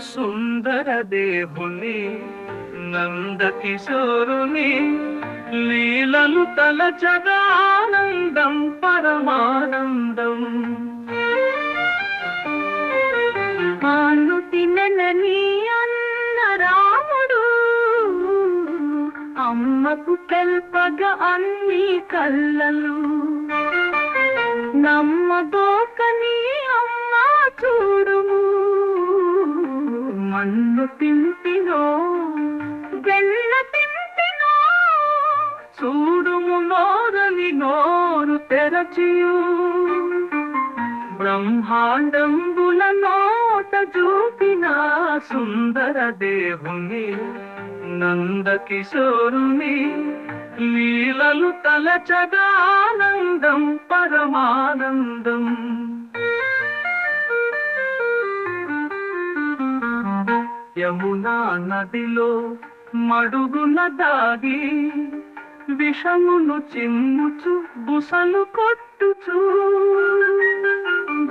సుందర దేవుని నందకిశోరుని లీలలు తలచగా ఆనందం పరమానందం. పాలు తిననని అన్న రాముడు అమ్మకు తెల్పగా అన్ని కళ్ళలు. నమ్మదోకని తింటినో వెన్న తింటినో చూడుము నోరని నోరు తెరచియు. బ్రహ్మాండంబుల నోట చూపిన సుందర దేవుని నందకిశోరుని లీలలు తలచగా ఆనందం పరమానందం. యమునా నదిలో మడుగున దాగి విషమును చిమ్ముచు బుసలు కొట్టుచు.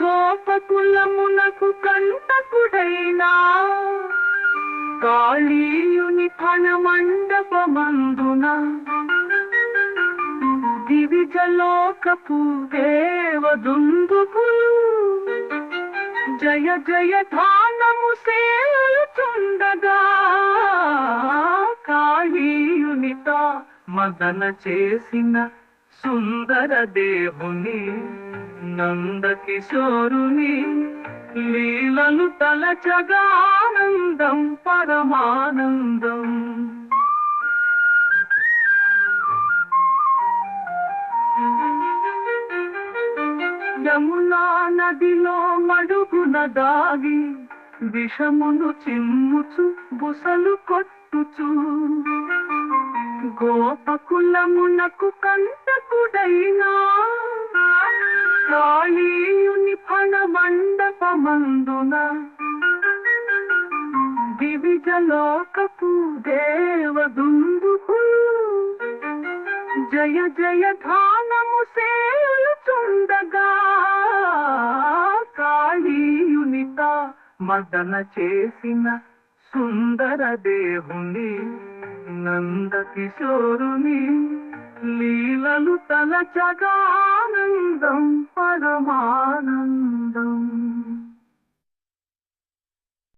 గోపకులమునకు కంటకుడైనా కాళీయుని ఫణ మండపమందున దివిజలోకపు దేవదుందుకులు. జయ జయ ధానము సేలుచుండగా మదన చేసిన సుందర దేవుని నందకిశోరుని లీలలు తలచగా ఆనందం పరమానందం. యమునా నదిలో మడుగున దాగి విషమును చిమ్ముచు బుసలు కొట్టుచు. గోపకులమునకు కంటకుడైనా కాళీయుని ఫణ మండపమందున దివిజలోకపు దేవదుందుకులు జయ జయ ధానము సేయుచుండగా కాళీయునిత మదన చేసిన సుందర దేవుని నందకిశోరుని లీలలు తలచగా ఆనందం పరమానందం.